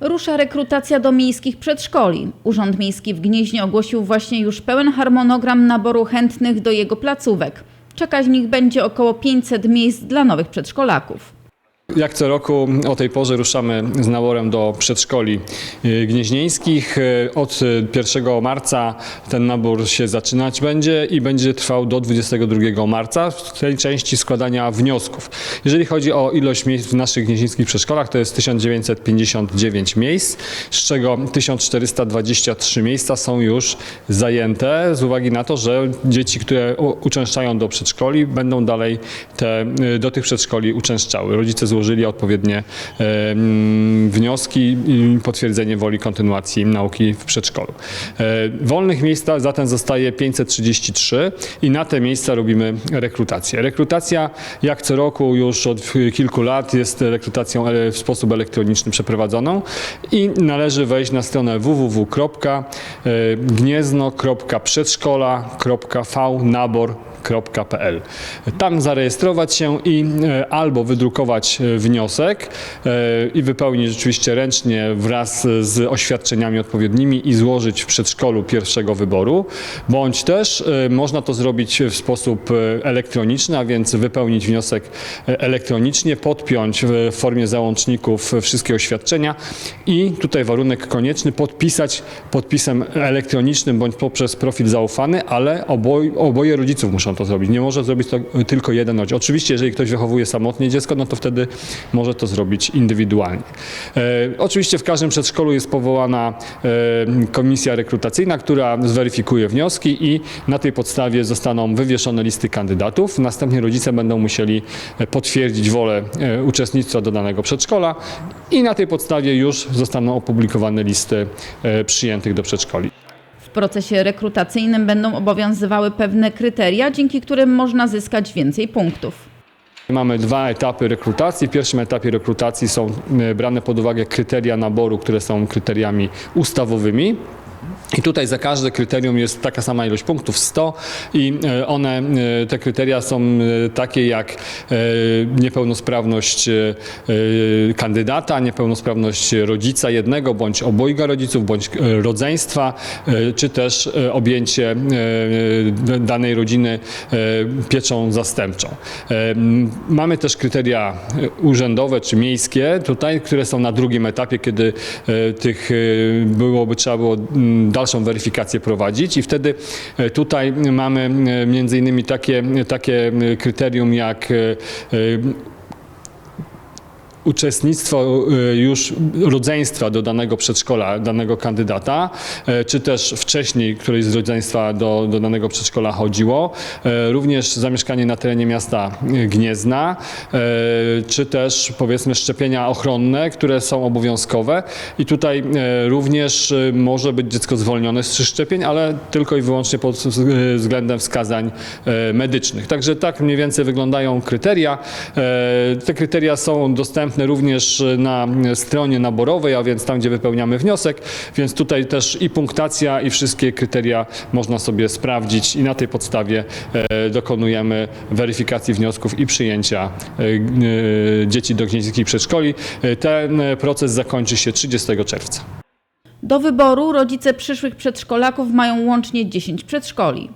Rusza rekrutacja do miejskich przedszkoli. Urząd Miejski w Gnieźnie ogłosił właśnie już pełen harmonogram naboru chętnych do jego placówek. Czekać nich będzie około 500 miejsc dla nowych przedszkolaków. Jak co roku o tej porze ruszamy z naborem do przedszkoli y, gnieźnieńskich. Y, Od y, 1 marca ten nabór się zaczynać będzie i będzie trwał do 22 marca w tej części składania wniosków. Jeżeli chodzi o ilość miejsc w naszych gnieźnieńskich przedszkolach, to jest 1959 miejsc, z czego 1423 miejsca są już zajęte z uwagi na to, że dzieci, które uczęszczają do przedszkoli, będą dalej te, y, do tych przedszkoli uczęszczały. Rodzice złożyli odpowiednie e, mm, wnioski i potwierdzenie woli kontynuacji nauki w przedszkolu. E, wolnych miejsc zatem zostaje 533 i na te miejsca robimy rekrutację. Rekrutacja jak co roku już od kilku lat jest rekrutacją e, w sposób elektroniczny przeprowadzoną i należy wejść na stronę Tam zarejestrować się i e, albo wydrukować e, wniosek e, i wypełnić rzeczywiście ręcznie wraz z oświadczeniami odpowiednimi i złożyć w przedszkolu pierwszego wyboru, bądź też można to zrobić w sposób elektroniczny, a więc wypełnić wniosek elektronicznie, podpiąć w formie załączników wszystkie oświadczenia i tutaj warunek konieczny podpisać podpisem elektronicznym bądź poprzez profil zaufany, ale oboj, oboje rodziców muszą to zrobić. Nie może zrobić to tylko jeden rodzic. Oczywiście, jeżeli ktoś wychowuje samotnie dziecko, no to wtedy może to zrobić indywidualnie. E, oczywiście w każdym przedszkolu jest powołana e, komisja rekrutacyjna, która zweryfikuje wnioski i na tej podstawie zostaną wywieszone listy kandydatów. Następnie rodzice będą musieli e, potwierdzić wolę e, uczestnictwa do danego przedszkola i na tej podstawie już zostaną opublikowane listy e, przyjętych do przedszkoli. Procesie rekrutacyjnym będą obowiązywały pewne kryteria, dzięki którym można zyskać więcej punktów. Mamy dwa etapy rekrutacji. W pierwszym etapie rekrutacji są e, brane pod uwagę kryteria naboru, które są kryteriami ustawowymi. I tutaj za każde kryterium jest taka sama ilość punktów 100 i e, one, e, te kryteria są e, takie jak niepełnosprawność kandydata, niepełnosprawność rodzica jednego bądź obojga rodziców, bądź rodzeństwa, czy też objęcie danej rodziny pieczą zastępczą. Mamy też kryteria urzędowe czy miejskie tutaj, które są na drugim etapie, kiedy tych byłoby trzeba było dalszą weryfikację prowadzić i wtedy e, tutaj mamy e, między innymi takie, takie e, kryterium jak uczestnictwo y, już rodzeństwa do danego przedszkola, danego kandydata, e, czy też wcześniej któreś z rodzeństwa do, do danego przedszkola chodziło, e, również zamieszkanie na terenie miasta y, Gniezna, czy też powiedzmy szczepienia ochronne, które są obowiązkowe i tutaj również y, może być dziecko zwolnione z szczepień, ale tylko i wyłącznie pod wz- względem wskazań medycznych. Także tak mniej więcej wyglądają kryteria. Te kryteria są dostępne również na stronie naborowej, a więc tam, gdzie wypełniamy wniosek, więc tutaj też i punktacja, i wszystkie kryteria można sobie sprawdzić i na tej podstawie e, dokonujemy weryfikacji wniosków i przyjęcia e, e, dzieci do gnieźnieńskich przedszkoli. Ten proces zakończy się 30 czerwca. Do wyboru rodzice przyszłych przedszkolaków mają łącznie 10 przedszkoli.